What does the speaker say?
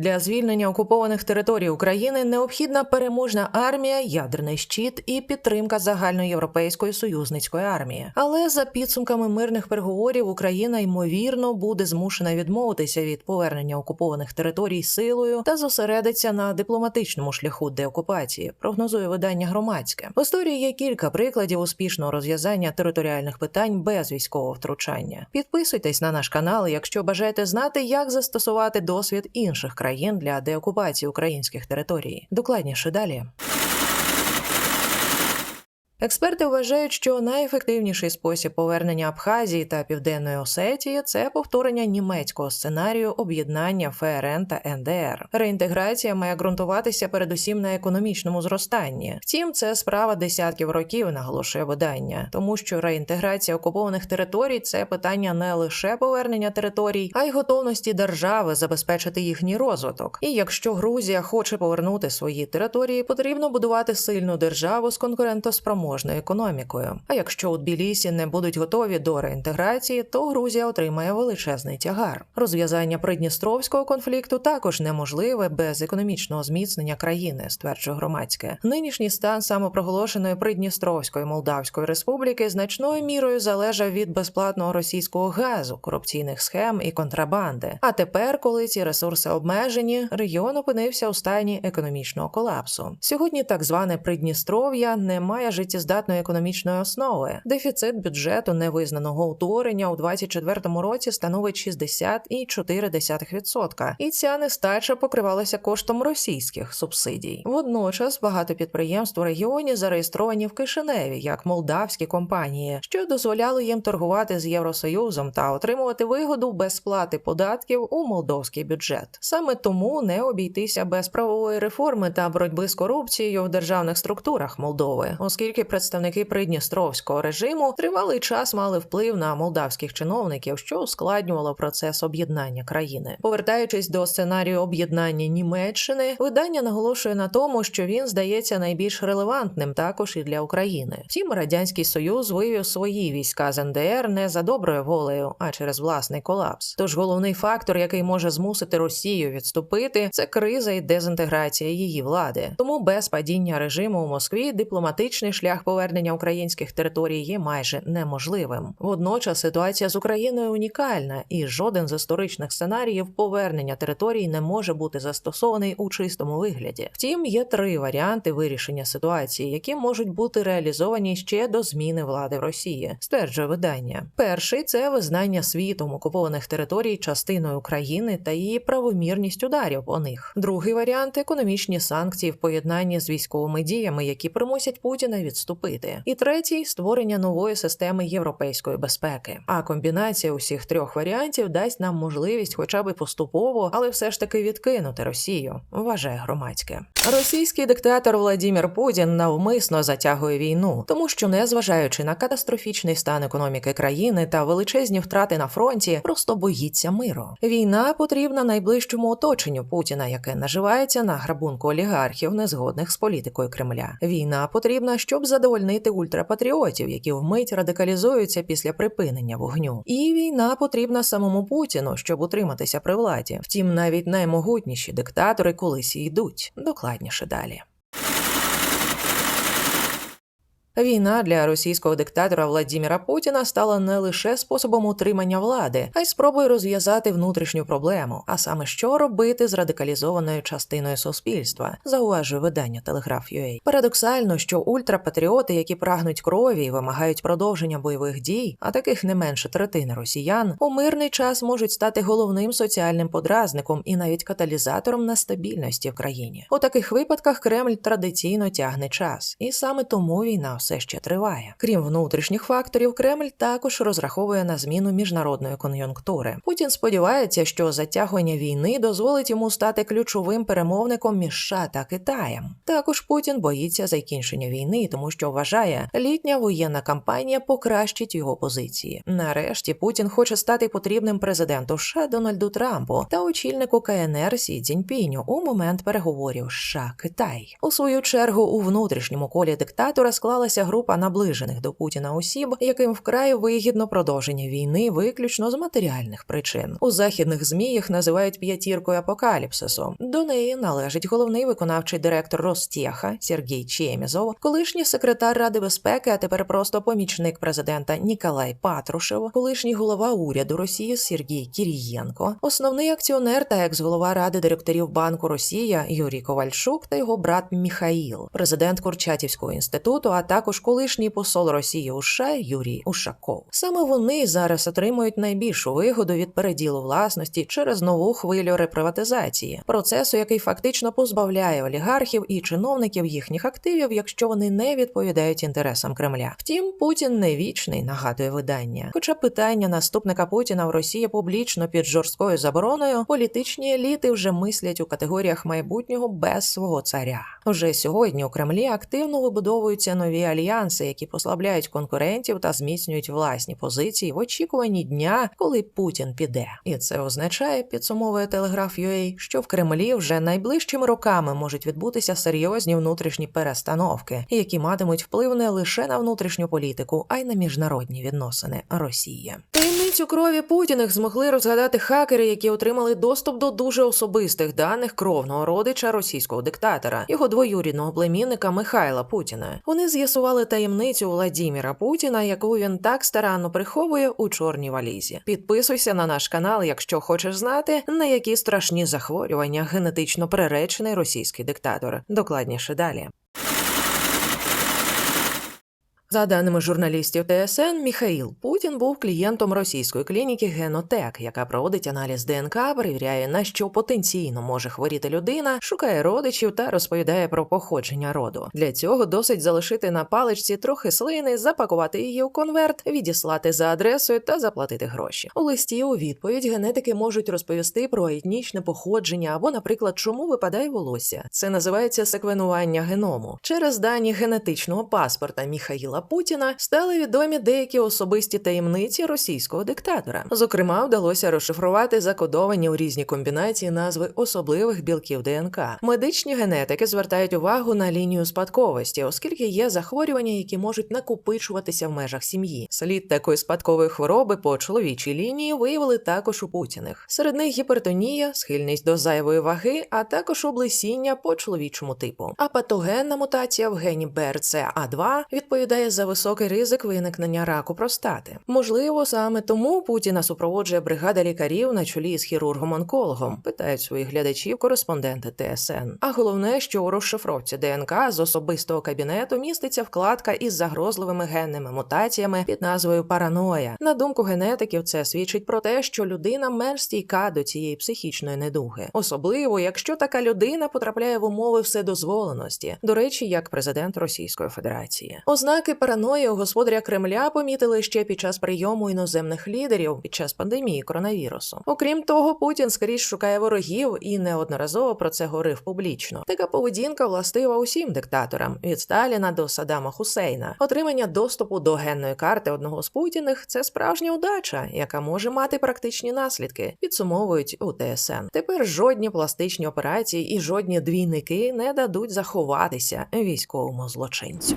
Для звільнення окупованих територій України необхідна переможна армія, ядерний щит і підтримка загальноєвропейської союзницької армії. Але за підсумками мирних переговорів Україна ймовірно буде змушена відмовитися від повернення окупованих територій силою та зосередиться на дипломатичному шляху деокупації. Прогнозує видання громадське. В історії є кілька прикладів успішного розв'язання територіальних питань без військового втручання. Підписуйтесь на наш канал, якщо бажаєте знати, як застосувати досвід інших країн для деокупації українських територій. Докладніше далі. Експерти вважають, що найефективніший спосіб повернення Абхазії та Південної Осетії це повторення німецького сценарію об'єднання ФРН та НДР. Реінтеграція має ґрунтуватися передусім на економічному зростанні. Втім, це справа десятків років, наголошує видання, тому що реінтеграція окупованих територій це питання не лише повернення територій, а й готовності держави забезпечити їхній розвиток. І якщо Грузія хоче повернути свої території, потрібно будувати сильну державу з конкурентоспроможною економікою. А якщо у Тбілісі не будуть готові до реінтеграції, то Грузія отримає величезний тягар. Розв'язання придністровського конфлікту також неможливе без економічного зміцнення країни, стверджує громадське. Нинішній стан самопроголошеної Придністровської Молдавської республіки значною мірою залежав від безплатного російського газу, корупційних схем і контрабанди. А тепер, коли ці ресурси обмежені, регіон опинився у стані економічного колапсу. Сьогодні так зване Придністров'я не має життєздатної економічної основи. Дефіцит бюджету невизнаного утворення у 2024 році становить 60,4%. І ця нестача покривалася коштом російських субсидій. Водночас багато підприємств у регіоні зареєстровані в Кишиневі як молдавські компанії, що дозволяло їм торгувати з Євросоюзом та отримувати вигоду без сплати податків у молдовський бюджет. Саме тому не обійтися без правової реформи та боротьби з корупцією в державних структурах Молдови, оскільки представники придністровського режиму тривалий час мали вплив на молдавських чиновників, що ускладнювало процес об'єднання країни. Повертаючись до сценарію об'єднання Німеччини, видання наголошує на тому, що він здається найбільш релевантним також і для України. Втім, радянський союз вивів свої війська з НДР не за доброю волею, а через власний колапс. Тож головний фактор, який може змусити Росію відступити, це криза і дезінтеграція її влади. Тому без падіння режиму у Москві дипломатичний шлях повернення українських територій є майже неможливим. Водночас ситуація з Україною унікальна, і жоден з історичних сценаріїв повернення територій не може бути застосований у чистому вигляді. Втім, є три варіанти вирішення ситуації, які можуть бути реалізовані ще до зміни влади в Росії, стверджує видання. Перший це визнання світом окупованих територій частиною України та її правомірність ударів по них. Другий варіант економічні санкції в поєднанні з військовими діями, які примусять Путіна відступити. І третій створення нової системи європейської безпеки. А комбінація усіх трьох варіантів дасть нам можливість, хоча б поступово, але все ж таки відкинути Росію. Вважає громадське. Російський диктатор Владімір Путін навмисно затягує війну, тому що, незважаючи на катастрофічний стан економіки країни та величезні втрати на фронті, просто боїться миру. Війна потрібна найближчому оточенню Путіна, яке наживається на грабунку олігархів, незгодних з політикою Кремля. Війна потрібна, щоб задовольнити ультрапатріотів, які вмить радикалізуються після припинення вогню. І війна потрібна самому Путіну, щоб утриматися при владі. Втім, навіть наймогутніші диктатори колись йдуть. Докладніше далі. Війна для російського диктатора Владіміра Путіна стала не лише способом утримання влади, а й спробою розв'язати внутрішню проблему, а саме що робити з радикалізованою частиною суспільства, зауважує видання Телеграф.UA. Парадоксально, що ультрапатріоти, які прагнуть крові і вимагають продовження бойових дій, а таких не менше третини росіян, у мирний час можуть стати головним соціальним подразником і навіть каталізатором нестабільності в країні. У таких випадках Кремль традиційно тягне час, і саме тому війна все ще триває. Крім внутрішніх факторів, Кремль також розраховує на зміну міжнародної кон'юнктури. Путін сподівається, що затягування війни дозволить йому стати ключовим перемовником між США та Китаєм. Також Путін боїться закінчення війни, тому що вважає, літня воєнна кампанія покращить його позиції. Нарешті Путін хоче стати потрібним президенту США Дональду Трампу та очільнику КНР Сі Цзіньпіню у момент переговорів США Китай. У свою чергу у внутрішньому колі диктатора склалася зібралася група наближених до Путіна осіб, яким вкрай вигідно продовження війни виключно з матеріальних причин. У західних змі їх називають п'ятіркою апокаліпсису. До неї належить головний виконавчий директор Ростеха Сергій Чемізов, колишній секретар Ради безпеки, а тепер просто помічник президента Ніколай Патрушев, колишній голова уряду Росії Сергій Кірієнко, основний акціонер та екс-голова ради директорів Банку Росія Юрій Ковальчук та його брат Міхаїл, президент Курчатівського інституту, а також колишній посол Росії у Юрій Ушаков. Саме вони зараз отримують найбільшу вигоду від переділу власності через нову хвилю реприватизації, процесу, який фактично позбавляє олігархів і чиновників їхніх активів, якщо вони не відповідають інтересам Кремля. Втім, Путін не вічний, нагадує видання. Хоча питання наступника Путіна в Росії публічно під жорсткою забороною, політичні еліти вже мислять у категоріях майбутнього без свого царя. Вже сьогодні у Кремлі активно вибудовуються нові альянси, які послабляють конкурентів та зміцнюють власні позиції в очікуванні дня, коли Путін піде. І це означає, підсумовує телеграф UA, що в Кремлі вже найближчими роками можуть відбутися серйозні внутрішні перестановки, які матимуть вплив не лише на внутрішню політику, а й на міжнародні відносини Росії. Таємницю крові Путіних змогли розгадати хакери, які отримали доступ до дуже особистих даних кровного родича російського диктатора, його двоюрідного племінника Михайла Путіна. Вони з'ясували таємницю Владіміра Путіна, яку він так старанно приховує у чорній валізі. Підписуйся на наш канал, якщо хочеш знати, на які страшні захворювання генетично приречений російський диктатор. Докладніше далі. За даними журналістів ТСН, Міхаїл Путін був клієнтом російської клініки Генотек, яка проводить аналіз ДНК, перевіряє на що потенційно може хворіти людина, шукає родичів та розповідає про походження роду. Для цього досить залишити на паличці трохи слини, запакувати її у конверт, відіслати за адресою та заплатити гроші. У листі у відповідь генетики можуть розповісти про етнічне походження або, наприклад, чому випадає волосся. Це називається секвенування геному. Через дані генетичного паспорта Міхаїла Путіна стали відомі деякі особисті таємниці російського диктатора. Зокрема, вдалося розшифрувати закодовані у різні комбінації назви особливих білків ДНК. Медичні генетики звертають увагу на лінію спадковості, оскільки є захворювання, які можуть накопичуватися в межах сім'ї. Слід такої спадкової хвороби по чоловічій лінії виявили також у Путіних. Серед них гіпертонія, схильність до зайвої ваги, а також облесіння по чоловічому типу. А патогенна мутація в гені БРЦА2 відповідає за високий ризик виникнення раку простати. Можливо, саме тому Путіна супроводжує бригада лікарів на чолі з хірургом-онкологом, питають своїх глядачів кореспонденти ТСН. А головне, що у розшифровці ДНК з особистого кабінету міститься вкладка із загрозливими генними мутаціями під назвою параноя. На думку генетиків, це свідчить про те, що людина менш стійка до цієї психічної недуги, особливо якщо така людина потрапляє в умови вседозволеності. До речі, як президент Російської Федерації. Ознаки параної господаря Кремля помітили ще під час прийому іноземних лідерів під час пандемії коронавірусу. Окрім того, Путін скрізь шукає ворогів і неодноразово про це говорив публічно. Така поведінка властива усім диктаторам від Сталіна до Саддама Хусейна. Отримання доступу до генної карти одного з путіних це справжня удача, яка може мати практичні наслідки. Підсумовують у ТСН. Тепер жодні пластичні операції і жодні двійники не дадуть заховатися військовому злочинцю.